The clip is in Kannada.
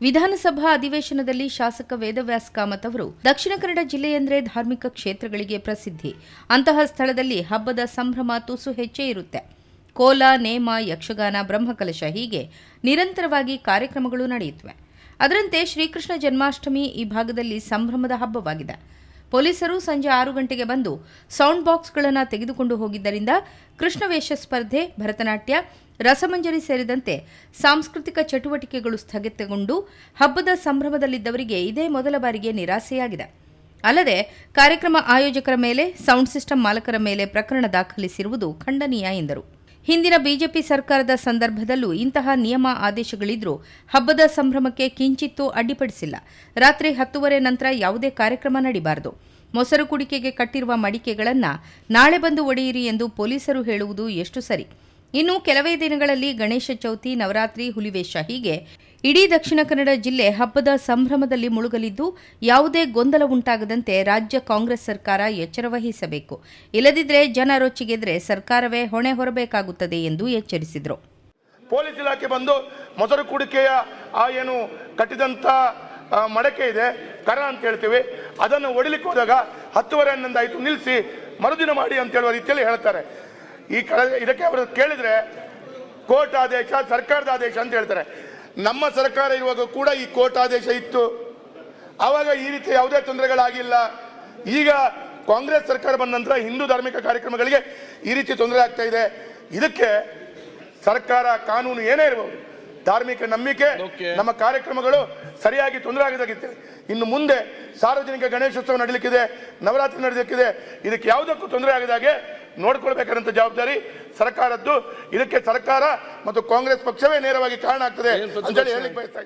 ವಿಧಾನಸಭಾ ಅಧಿವೇಶನದಲ್ಲಿ ಶಾಸಕ ವೇದವ್ಯಾಸ್ ಕಾಮತ್ ಅವರು ದಕ್ಷಿಣ ಕನ್ನಡ ಜಿಲ್ಲೆಯೆಂದರೆ ಧಾರ್ಮಿಕ ಕ್ಷೇತ್ರಗಳಿಗೆ ಪ್ರಸಿದ್ಧಿ. ಅಂತಹ ಸ್ಥಳದಲ್ಲಿ ಹಬ್ಬದ ಸಂಭ್ರಮ ತುಸು ಹೆಚ್ಚೇ ಇರುತ್ತೆ. ಕೋಲ, ನೇಮ, ಯಕ್ಷಗಾನ, ಬ್ರಹ್ಮಕಲಶ ಹೀಗೆ ನಿರಂತರವಾಗಿ ಕಾರ್ಯಕ್ರಮಗಳು ನಡೆಯುತ್ತವೆ. ಅದರಂತೆ ಶ್ರೀಕೃಷ್ಣ ಜನ್ಮಾಷ್ಟಮಿ ಈ ಭಾಗದಲ್ಲಿ ಸಂಭ್ರಮದ ಹಬ್ಬವಾಗಿದೆ. ಪೊಲೀಸರು ಸಂಜೆ ಆರು ಗಂಟೆಗೆ ಬಂದು ಸೌಂಡ್ ಬಾಕ್ಸ್ಗಳನ್ನು ತೆಗೆದುಕೊಂಡು ಹೋಗಿದ್ದರಿಂದ ಕೃಷ್ಣವೇಷ ಸ್ಪರ್ಧೆ, ಭರತನಾಟ್ಯ, ರಸಮಂಜರಿ ಸೇರಿದಂತೆ ಸಾಂಸ್ಕೃತಿಕ ಚಟುವಟಿಕೆಗಳು ಸ್ಥಗಿತಗೊಂಡು ಹಬ್ಬದ ಸಂಭ್ರಮದಲ್ಲಿದ್ದವರಿಗೆ ಇದೇ ಮೊದಲ ಬಾರಿಗೆ ನಿರಾಸೆಯಾಗಿದೆ. ಅಲ್ಲದೆ ಕಾರ್ಯಕ್ರಮ ಆಯೋಜಕರ ಮೇಲೆ, ಸೌಂಡ್ ಸಿಸ್ಟಮ್ ಮಾಲಕರ ಮೇಲೆ ಪ್ರಕರಣ ದಾಖಲಿಸಿರುವುದು ಖಂಡನೀಯ ಎಂದರು. ಹಿಂದಿನ ಬಿಜೆಪಿ ಸರ್ಕಾರದ ಸಂದರ್ಭದಲ್ಲೂ ಇಂತಹ ನಿಯಮ ಆದೇಶಗಳಿದ್ರೂ ಹಬ್ಬದ ಸಂಭ್ರಮಕ್ಕೆ ಕಿಂಚಿತ್ತೂ ಅಡ್ಡಿಪಡಿಸಿಲ್ಲ. ರಾತ್ರಿ ಹತ್ತುವರೆ ನಂತರ ಯಾವುದೇ ಕಾರ್ಯಕ್ರಮ ನಡಿಬಾರದು. ಮೊಸರು ಕುಡಿಕೆಗೆ ಕಟ್ಟಿರುವ ಮಡಿಕೆಗಳನ್ನು ನಾಳೆ ಬಂದು ಒಡೆಯಿರಿ ಎಂದು ಪೊಲೀಸರು ಹೇಳುವುದು ಎಷ್ಟು ಸರಿ. ಇನ್ನು ಕೆಲವೇ ದಿನಗಳಲ್ಲಿ ಗಣೇಶ ಚೌತಿ, ನವರಾತ್ರಿ, ಹುಲಿವೇಷ ಹೀಗೆ ಇಡೀ ದಕ್ಷಿಣ ಕನ್ನಡ ಜಿಲ್ಲೆ ಹಬ್ಬದ ಸಂಭ್ರಮದಲ್ಲಿ ಮುಳುಗಲಿದ್ದು ಯಾವುದೇ ಗೊಂದಲ ಉಂಟಾಗದಂತೆ ರಾಜ್ಯ ಕಾಂಗ್ರೆಸ್ ಸರ್ಕಾರ ಎಚ್ಚರ ವಹಿಸಬೇಕು. ಇಲ್ಲದಿದ್ದರೆ ಜನ ರೊಚ್ಚಿಗೆದ್ರೆ ಸರ್ಕಾರವೇ ಹೊಣೆ ಹೊರಬೇಕಾಗುತ್ತದೆ ಎಂದು ಎಚ್ಚರಿಸಿದರು. ಪೊಲೀಸ್ ಇಲಾಖೆ ಬಂದು ಮೊಸರು ಕುಡಿಕೆಯ ಆ ಏನು ಕಟ್ಟಿದಂಥ ಮಡಕೆ ಇದೆ, ಕರ ಅಂತ ಹೇಳ್ತೀವಿ. ಅದನ್ನು ಒಡಿಲಿಕ್ಕೆ ಹೋದಾಗ ಹತ್ತುವರೆ ಹನ್ನೊಂದು ನಿಲ್ಲಿಸಿ ಮರುದಿನ ಮಾಡಿ ಅಂತ ಹೇಳುವ ರೀತಿಯಲ್ಲಿ ಹೇಳ್ತಾರೆ. ಈ ಕಡೆ ಇದಕ್ಕೆ ಅವರು ಕೇಳಿದ್ರೆ, ಕೋರ್ಟ್ ಆದೇಶ, ಸರ್ಕಾರದ ಆದೇಶ ಅಂತ ಹೇಳ್ತಾರೆ. ನಮ್ಮ ಸರ್ಕಾರ ಇರುವಾಗ ಕೂಡ ಈ ಕೋರ್ಟ್ ಆದೇಶ ಇತ್ತು. ಆವಾಗ ಈ ರೀತಿ ಯಾವುದೇ ತೊಂದರೆಗಳಾಗಿಲ್ಲ. ಈಗ ಕಾಂಗ್ರೆಸ್ ಸರ್ಕಾರ ಬಂದ ನಂತರ ಹಿಂದೂ ಧಾರ್ಮಿಕ ಕಾರ್ಯಕ್ರಮಗಳಿಗೆ ಈ ರೀತಿ ತೊಂದರೆ ಆಗ್ತಾ ಇದೆ. ಇದಕ್ಕೆ ಸರ್ಕಾರ ಕಾನೂನು ಏನೇ ಇರಬಹುದು ಧಾರ್ಮಿಕ ನಂಬಿಕೆ ನಮ್ಮ ಕಾರ್ಯಕ್ರಮಗಳು ಸರಿಯಾಗಿ ತೊಂದರೆ ಆಗದಾಗಿತ್ತು. ಇನ್ನು ಮುಂದೆ ಸಾರ್ವಜನಿಕ ಗಣೇಶೋತ್ಸವ ನಡೀಲಿಕ್ಕಿದೆ ನವರಾತ್ರಿ ನಡೀಲಿಕ್ಕಿದೆ ಇದಕ್ಕೆ ಯಾವುದಕ್ಕೂ ತೊಂದರೆ ಆಗದಾಗೆ ನೋಡ್ಕೊಳ್ಬೇಕಾದಂತ ಜವಾಬ್ದಾರಿ ಸರ್ಕಾರದ್ದು ಇದಕ್ಕೆ ಸರ್ಕಾರ ಮತ್ತು ಕಾಂಗ್ರೆಸ್ ಪಕ್ಷವೇ ನೇರವಾಗಿ ಕಾರಣ ಆಗ್ತದೆ ಅಂತೇಳಿ ಹೇಳಿ ಬಯಸ್ತಾ ಇದ್ದೀನಿ.